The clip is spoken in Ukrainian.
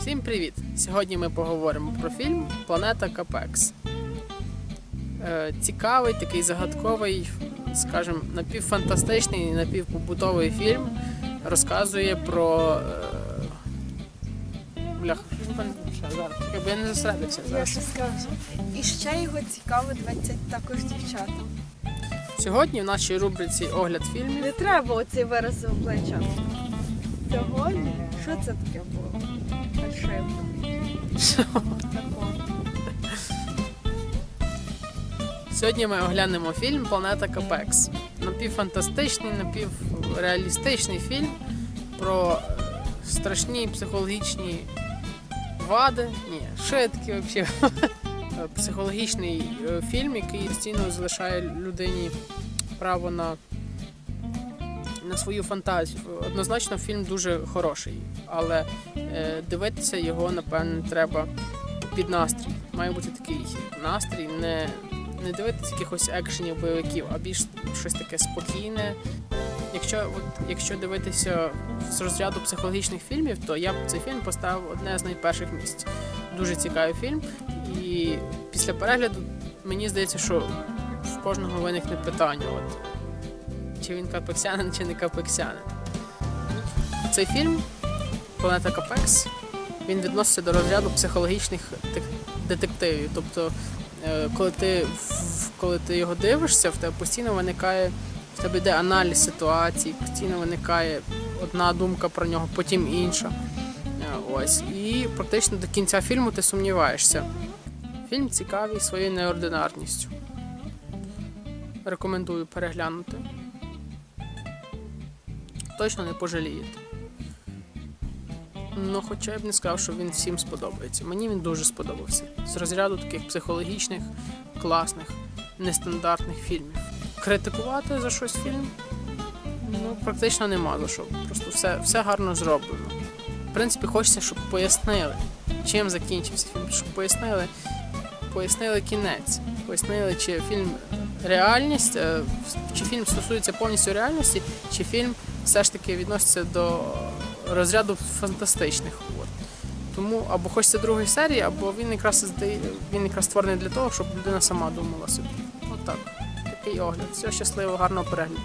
Всім привіт! Сьогодні ми поговоримо про фільм Планета Капекс. Е, Цікавий, такий загадковий, скажімо, напівфантастичний, напівпобутовий фільм розказує про. е? Якби я не зосередився Я зараз. ще скажу. І ще його цікаво 20 також дівчатам. Сьогодні в нашій рубриці огляд фільмів Не треба оцей вираз обличчя. Сьогодні? Що це таке було? Тако. Сьогодні ми оглянемо фільм Планета Капекс. Напівфантастичний, напівреалістичний фільм про е, страшні психологічні вади. Ні, шитки взагалі. Психологічний е, фільм, який постійно залишає людині право на, на свою фантазію. Однозначно, фільм дуже хороший, але е, дивитися його, напевне, треба під настрій. Має бути такий настрій, не, не дивитися якихось екшенів, бойовиків, а більш щось таке спокійне. Якщо, от, якщо дивитися з розряду психологічних фільмів, то я б цей фільм поставив одне з найперших місць. Дуже цікавий фільм. І після перегляду мені здається, що в кожного виникне питання: от, чи він капексянин, чи не капексянин. Цей фільм Планета Капекс він відноситься до розряду психологічних детективів. Тобто, е, коли ти, коли ти його дивишся, в тебе постійно виникає, в тебе йде аналіз ситуації, постійно виникає одна думка про нього, потім інша. Е, Ось. І практично до кінця фільму ти сумніваєшся. Фільм цікавий своєю неординарністю. Рекомендую переглянути. Точно не пожалієте. Ну, хоча я б не сказав, що він всім сподобається. Мені він дуже сподобався. З розряду таких психологічних, класних, нестандартних фільмів. Критикувати за щось фільм ну, практично нема за що. Просто все, все гарно зроблено. В принципі, хочеться, щоб пояснили, чим закінчився фільм, щоб пояснили, пояснили кінець, пояснили, чи фільм реальність, е, чи фільм стосується повністю реальності, чи фільм все ж таки відноситься до розряду фантастичних. От. Тому або хочеться другої серії, або він якраз він якраз створений для того, щоб людина сама думала собі. Отак. Такий огляд. Все щасливо, гарного перегляду.